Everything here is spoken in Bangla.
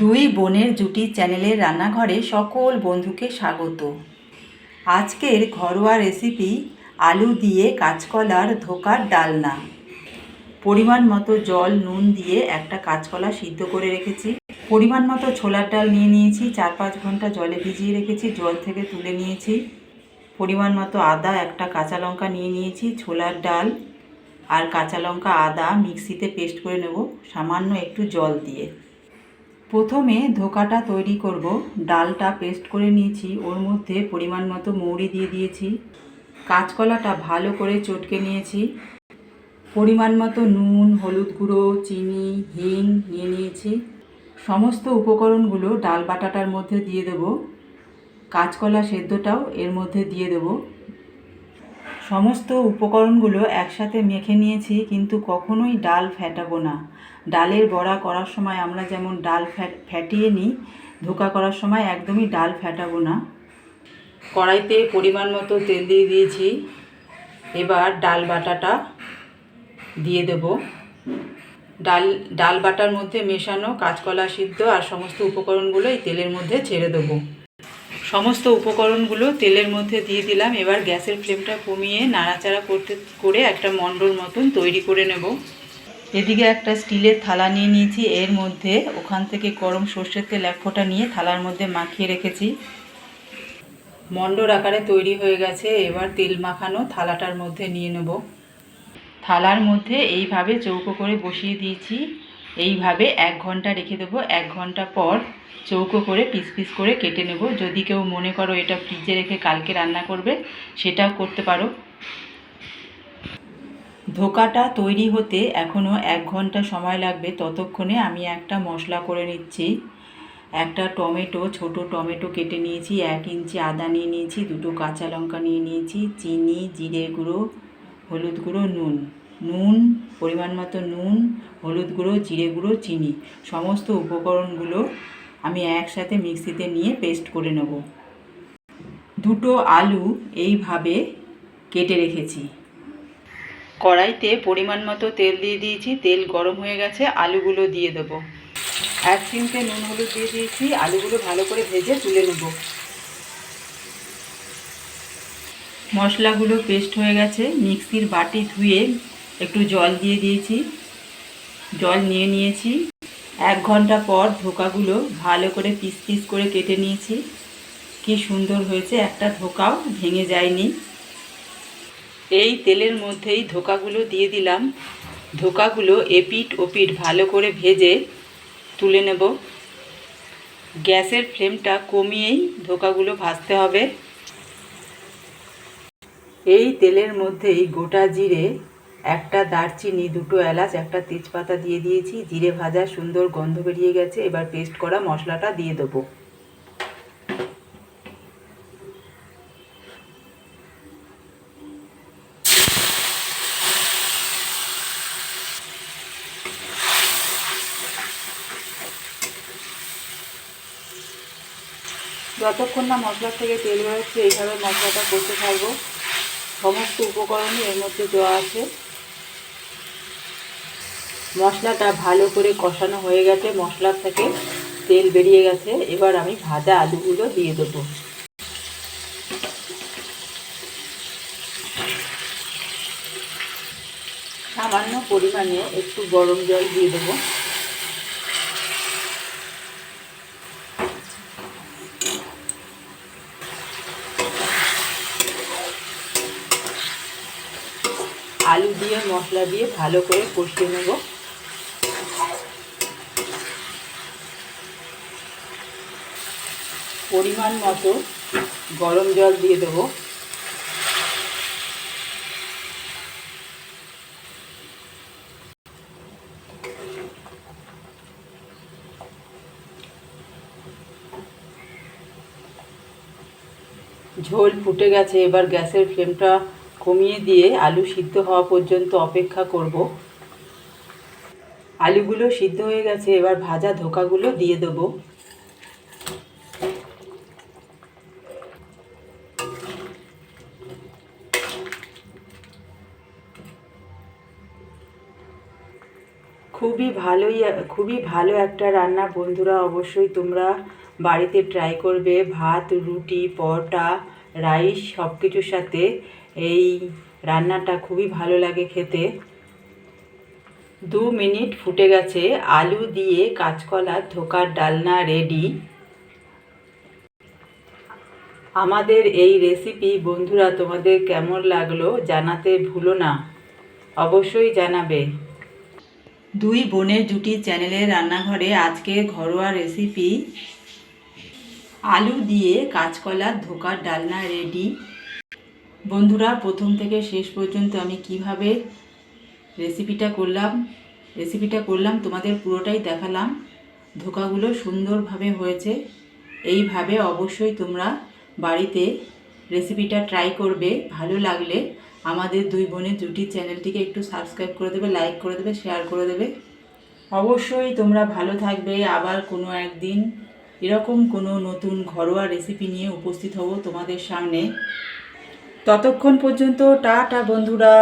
দুই বোনের জুটি চ্যানেলের রান্নাঘরে সকল বন্ধুকে স্বাগত। আজকের ঘরোয়া রেসিপি আলু দিয়ে কাঁচকলার ধোকার ডালনা। পরিমাণ মতো জল, নুন দিয়ে একটা কাঁচকলা সিদ্ধ করে রেখেছি। পরিমাণ মতো ছোলার ডাল নিয়ে নিয়েছি, চার পাঁচ ঘণ্টা জলে ভিজিয়ে রেখেছি, জল থেকে তুলে নিয়েছি। পরিমাণ মতো আদা, একটা কাঁচা লঙ্কা নিয়ে নিয়েছি, ছোলার ডাল আর কাঁচা লঙ্কা, আদা মিক্সিতে পেস্ট করে নেব। সামান্য একটু জল দিয়ে। প্রথমে ধোকাটা তৈরি করব, ডালটা পেস্ট করে নিয়েছি, ওর মধ্যে পরিমাণ মতো মৌরি দিয়ে দিয়েছি, কাঁচকলাটা ভালো করে চটকে নিয়েছি, পরিমাণ মতো নুন, হলুদ গুঁড়ো, চিনি, হিং নিয়ে নিয়েছি, সমস্ত উপকরণগুলো ডাল বাটাটার মধ্যে দিয়ে দেব, কাঁচকলা সেদ্ধটাও এর মধ্যে দিয়ে দেব, সমস্ত উপকরণগুলো একসাথে মেখে নিয়েছি, কিন্তু কখনোই ডাল ফেটাবো না। ডালের বড়া করার সময় আমরা যেমন ডাল ফ্যাট, ফ্যাটিয়ে নিই, ধোকা করার সময় একদমই ডাল ফ্যাটাবো না। কড়াইতে পরিমাণ মতো তেল দিয়ে দিয়েছি। এবার ডাল বাটাটা দিয়ে দেব। ডাল ডাল বাটার মধ্যে মেশানো কাঁচকলা সিদ্ধ আর সমস্ত উপকরণগুলো এই তেলের মধ্যে ছেড়ে দেবো। সমস্ত উপকরণগুলো তেলের মধ্যে দিয়ে দিলাম। এবার গ্যাসের ফ্লেমটা কমিয়ে নাড়াচাড়া করতে, করে একটা মণ্ডর মতন তৈরি করে নেব। এদিকে একটা স্টিলের থালা নিয়ে নিয়েছি। এর মধ্যে ওখান থেকে গরম সর্ষের তেল এক ফোঁটা নিয়ে থালার মধ্যে মাখিয়ে রেখেছি। মণ্ডর আকারে তৈরি হয়ে গেছে। এবার তেল মাখানো থালাটার মধ্যে নিয়ে নেব। থালার মধ্যে এইভাবে চৌকো করে বসিয়ে দিয়েছি। এইভাবে এক ঘণ্টা রেখে দেবো। এক ঘণ্টা পর চৌকো করে পিস পিস করে কেটে নেব। যদি কেউ মনে করো এটা ফ্রিজে রেখে কালকে রান্না করবে, সেটাও করতে পারো। ধোকাটা তৈরি হতে এখনও এক ঘণ্টা সময় লাগবে। ততক্ষণে আমি একটা মশলা করে নিচ্ছি। একটা টমেটো, ছোট টমেটো কেটে নিয়েছি, এক ইঞ্চি আদা নিয়ে নিয়েছি, দুটো কাঁচা লঙ্কা নিয়ে নিয়েছি, চিনি, জিরে গুঁড়ো, হলুদ গুঁড়ো, নুন। নুন, পরিমাণ মতো নুন, হলুদ গুঁড়ো, জিরে গুঁড়ো, চিনি। সমস্ত উপকরণগুলো আমি একসাথে মিক্সিতে নিয়ে পেস্ট করে নেব। দুটো আলু এইভাবে কেটে রেখেছি। কড়াইতে পরিমাণ মতো তেল দিয়ে দিয়েছি। তেল গরম হয়ে গেছে, আলুগুলো দিয়ে দেবো। এক চিমটে নুন হলুদ দিয়ে দিয়েছি, আলুগুলো ভালো করে ভেজে তুলে নেব। মশলাগুলো পেস্ট হয়ে গেছে, মিক্সির বাটি ধুয়ে একটু জল দিয়ে দিয়েছি। জল নিয়ে নিয়েছি। এক ঘণ্টা পর ধোকাগুলো ভালো করে পিস পিস করে কেটে নিয়েছি। কি সুন্দর হয়েছে, একটা ধোকাও ভেঙে যায়নি। এই তেলের মধ্যেই ধোকাগুলো দিয়ে দিলাম। ধোকাগুলো এপিট ওপিট ভালো করে ভেজে তুলে নেব। গ্যাসের ফ্লেমটা কমিয়েই ধোকাগুলো ভাজতে হবে। এই তেলের মধ্যেই গোটা জিরে, একটা দারচিনি, দুটো এলাচ, একটা তেজপাতা দিয়ে দিয়েছি। জিরে ভাজা সুন্দর গন্ধ বেরিয়ে গেছে। এবার পেস্ট করা মশলাটা দিয়ে দেবো। যতক্ষণ না মশলার থেকে তেল বেরোচ্ছে এইভাবে মশলাটা করতে থাকব সমস্ত উপকরণই এর মধ্যে দেওয়া আছে। মশলাটা ভালো করে কষানো হয়ে গেছে, মশলার থেকে তেল বেরিয়ে গেছে। এবার আমি ভাজা আলুগুলো দিয়ে দেবো। সামান্য পরিমাণে একটু গরম জল দিয়ে দেবো। আলু দিয়ে, মশলা দিয়ে ভালো করে কষিয়ে নেব। পরিমাণ মতো গরম জল দিয়ে দেবো। ঝোল ফুটে গেছে, এবার গ্যাসের ফ্লেমটা কমিয়ে দিয়ে আলু সিদ্ধ হওয়া পর্যন্ত অপেক্ষা করব। আলুগুলো সিদ্ধ হয়ে গেছে, এবার ভাজা ধোকাগুলো দিয়ে দেবো। খুবই ভালোই, খুবই ভালো একটা রান্না। বন্ধুরা, অবশ্যই তোমরা বাড়িতে ট্রাই করবে। ভাত, রুটি, পরোটা, রাইস সব কিছুর সাথে এই রান্নাটা খুবই ভালো লাগে খেতে। দু মিনিট ফুটে গেছে, আলু দিয়ে কাঁচকলার ধোকার ডালনা রেডি। আমাদের এই রেসিপি, বন্ধুরা তোমাদের কেমন লাগল জানাতে ভুলো না, অবশ্যই জানাবে। দুই বোনের জুটি চ্যানেলের রান্নাঘরে আজকে ঘরোয়া রেসিপি। আলু দিয়ে কাঁচকলার ধোকার ডালনা রেডি। বন্ধুরা, প্রথম থেকে শেষ পর্যন্ত আমি কীভাবে রেসিপিটা করলাম রেসিপিটা করলাম তোমাদের পুরোটাই দেখালাম। ধোকাগুলো সুন্দরভাবে হয়েছে। এইভাবে অবশ্যই তোমরা বাড়িতে রেসিপিটা ট্রাই করবে। ভালো লাগলে আমাদের দুই বোনের জুটি চ্যানেলটিকে একটু সাবস্ক্রাইব করে দেবে লাইক করে দেবে শেয়ার করে দেবে। অবশ্যই তোমরা ভালো থাকবে। আবার কোনো একদিন এরকম কোনো নতুন ঘরোয়া রেসিপি নিয়ে উপস্থিত হব তোমাদের সামনে। ততক্ষণ পর্যন্ত টাটা বন্ধুরা।